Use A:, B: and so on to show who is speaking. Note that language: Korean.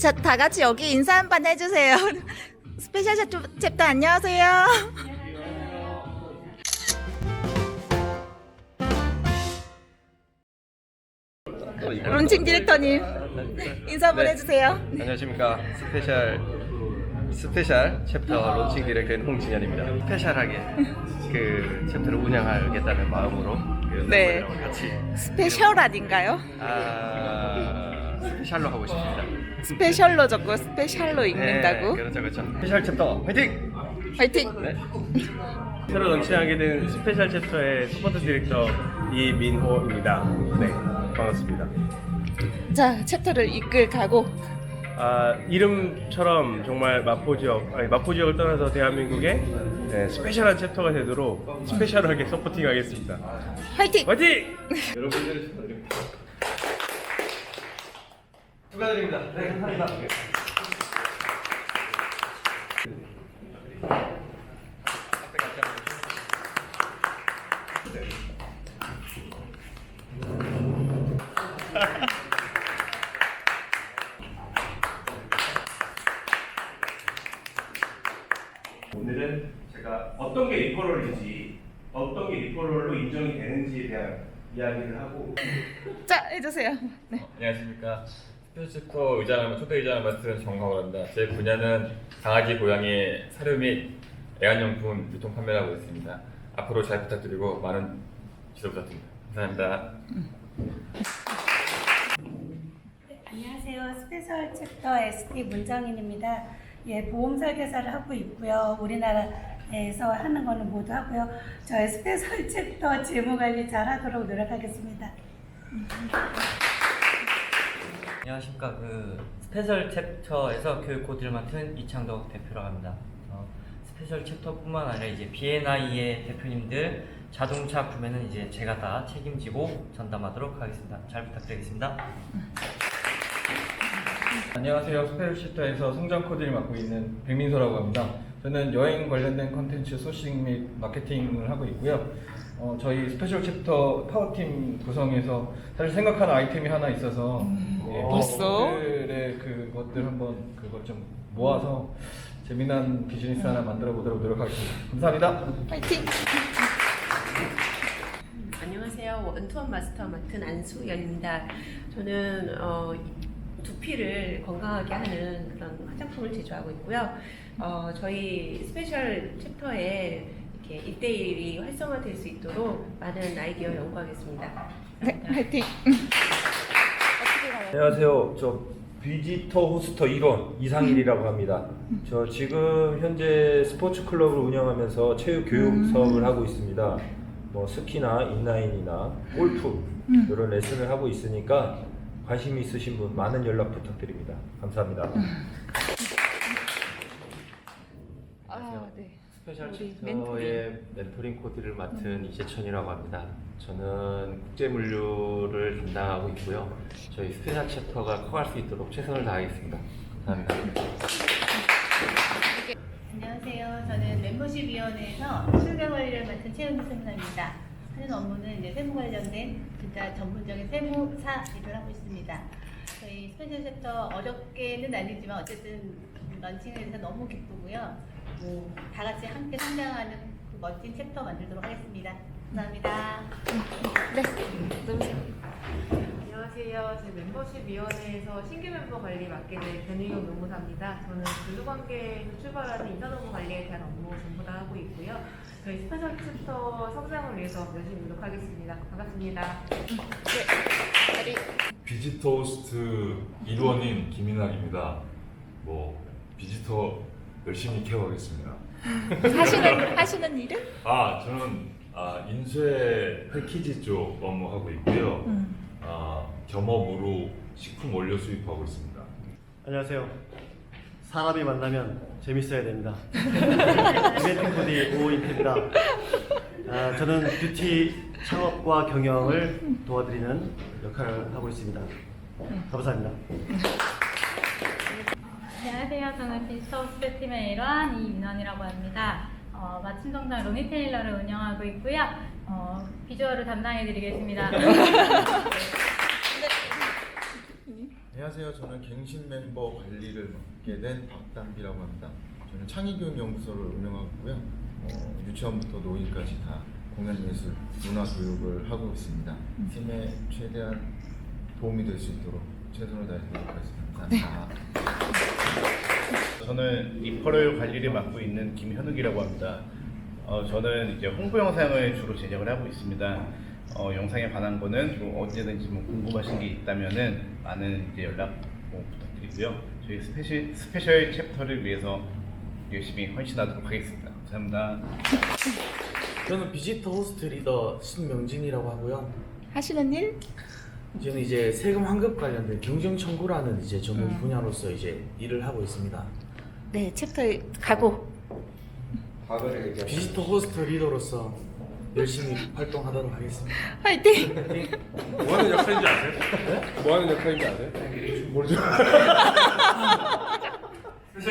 A: 자, 다 같이 여기 인사 한 번 해주세요. 스페셜 챕터, 챕터 안녕하세요. 론칭 디렉터님 인사 한번
B: 네.
A: 해주세요.
B: 안녕하십니까 스페셜 스페셜 챕터 론칭 디렉터인 홍진현입니다. 스페셜하게 그 챕터를 운영하겠다는 마음으로 그
A: 네.
B: 같이
A: 스페셜 아닌가요?
B: 아 스페셜로 하고 싶습니다.
A: 스페셜로 적고 스페셜로 읽는다고?
B: 네, 그렇죠 그렇죠. 스페셜 챕터 화이팅!
A: 화이팅!
B: 네.
C: 새로 런칭하게 된 스페셜 챕터의 서포트 디렉터 이민호입니다. 네, 반갑습니다.
A: 자, 챕터를 이끌 가고
C: 아, 이름처럼 정말 마포 지역, 아니 마포 지역을 떠나서 대한민국의 네, 스페셜한 챕터가 되도록 스페셜하게 서포팅하겠습니다.
A: 화이팅!
C: 화이팅!
B: 여러분들을 축하드립니다. 네, 감사합니다.
C: 오늘은 제가 어떤 게 리퍼럴인지, 어떤 게 리퍼럴로 인정이 되는지에 대한 이야기를 하고
A: 자, 해주세요. 네.
D: 안녕하십니까. 스페셜 의장 초대 의장을 맡은 정광호 입니다. 제 분야는 강아지, 고양이 사료 및 애완용품 유통 판매를 하고 있습니다. 앞으로 잘 부탁드리고 많은 지도 부탁드립니다. 감사합니다.
E: 안녕하세요. 스페셜 챕터 ST 문정인입니다. 예, 보험 설계사를 하고 있고요. 우리나라에서 하는 거는 모두 하고요. 저희 스페셜 챕터 재무 관리 잘 하도록 노력하겠습니다.
F: 안녕하십니까 그 스페셜 챕터에서 교육 코드를 맡은 이창덕 대표라고 합니다. 어, 스페셜 챕터뿐만 아니라 이제 B&I의 대표님들 자동차 구매는 이제 제가 다 책임지고 전담하도록 하겠습니다. 잘 부탁드리겠습니다.
G: 안녕하세요. 스페셜시터에서 성장 코드를 맡고 있는 백민서라고 합니다. 저는 여행 관련된 컨텐츠 소싱 및 마케팅을 하고 있고요. 어, 저희 스페셜 챕터 파워팀 구성에서 사실 생각하는 아이템이 하나 있어서 예,
A: 벌써?
G: 그들의 그것들 한번 그것 좀 모아서 재미난 비즈니스 하나 만들어 보도록 노력하겠습니다. 감사합니다.
A: 화이팅!
H: 안녕하세요. 원투원 마스터 맡은 안수연입니다. 저는 어, 이 두피를 건강하게 하는 그런 화장품을 제조하고 있고요. 어, 저희 스페셜 챕터에 이렇게 1대1이 활성화될 수 있도록 많은 아이디어 연구하겠습니다.
A: 네, 화이팅!
I: 안녕하세요. 저 비지터 호스터 1원 이상일이라고 합니다. 저 지금 현재 스포츠 클럽을 운영하면서 체육 교육 사업을 하고 있습니다. 뭐 스키나 인라인이나 골프 이런 레슨을 하고 있으니까 관심 있으신 분 많은 연락 부탁드립니다. 감사합니다.
A: 아, 네.
I: 스페셜
A: 우리
I: 챕터의 멘토링 코디를 맡은 이재천이라고 합니다. 저는 국제 물류를 담당하고 있고요. 저희 스페셜 챕터가 커갈 수 있도록 최선을 다하겠습니다. 감사합니다.
J: 안녕하세요. 저는 멤버십위원회에서 출가 관리를 맡은 최은희 세무사입니다. 하는 업무는 이제 세무 관련된 진짜 전문적인 세무사 일을 하고 있습니다. 저희 스페셜 챕터 어렵게는 아니지만 어쨌든 런칭에 대해서 너무 기쁘고요. 뭐, 다 같이 함께 성장하는 그 멋진 챕터 만들도록 하겠습니다. 감사합니다.
A: 네.
K: 안녕하세요. 제 멤버십위원회에서 신규 멤버 관리 맡게 된 변희경 노무사입니다. 저는 근로관계에서 출발하는 인사노무 관리에 대한 업무 전부 다 하고 있고요. 저희 스페셜 챕터 성장을 위해서 열심히 노력하겠습니다. 반갑습니다.
A: 자리.
L: 비지터 호스트 1원인 김인환입니다. 뭐 비지터 열심히 케어하겠습니다.
A: 하시는, 하시는 일은?
L: 아 저는 아, 인쇄 패키지 쪽 업무하고 있고요.
A: 음.
L: 아, 겸업으로 식품 원료 수입하고 있습니다.
C: 안녕하세요. 사람이 만나면 재밌어야 됩니다. 이벤트 코디 오인태입니다. 아, 저는 뷰티 창업과 경영을 도와드리는 역할을 하고 있습니다. 감사합니다.
J: 안녕하세요. 저는 디지털 스페팀의 일환 이민원이라고 합니다. 어, 마침 정장 로니 테일러를 운영하고 있고요. 어, 비주얼을 담당해드리겠습니다.
M: 안녕하세요. 저는 갱신 멤버 관리를 맡게 된 박담비라고 합니다. 저는 창의교육연구소를 운영하고 있고요. 어, 유치원부터 노인까지 다 공연예술, 문화교육을 하고 있습니다. 팀에 최대한 도움이 될 수 있도록 최선을 다해서 노력하겠습니다. 감사합니다.
N: 저는 리퍼럴 관리를 맡고 있는 김현욱이라고 합니다. 어, 저는 이제 홍보 영상을 주로 제작을 하고 있습니다. 어, 영상에 관한 거는 뭐 언제든지 뭐 궁금하신 게 있다면은 많은 이제 연락 뭐 부탁드리고요. 저희 스페셜 스페셜 챕터를 위해서 열심히 헌신하도록 하겠습니다. 감사합니다.
O: 저는 비지터 호스트 리더 신명진이라고 하고요.
A: 하시는 일?
O: 저는 이제 세금 환급 관련된 경정 청구라는 이제 전문
A: 음.
O: 분야로서 이제 일을 하고 있습니다.
A: 네, 챕터 가고.
O: 비지터 호스트 리더로서 열심히 활동하도록 하겠습니다.
A: 화이팅!
N: 뭐 하는 역할인지 아세요? 뭐 하는 역할인지 아세요? 모르죠.
C: 스페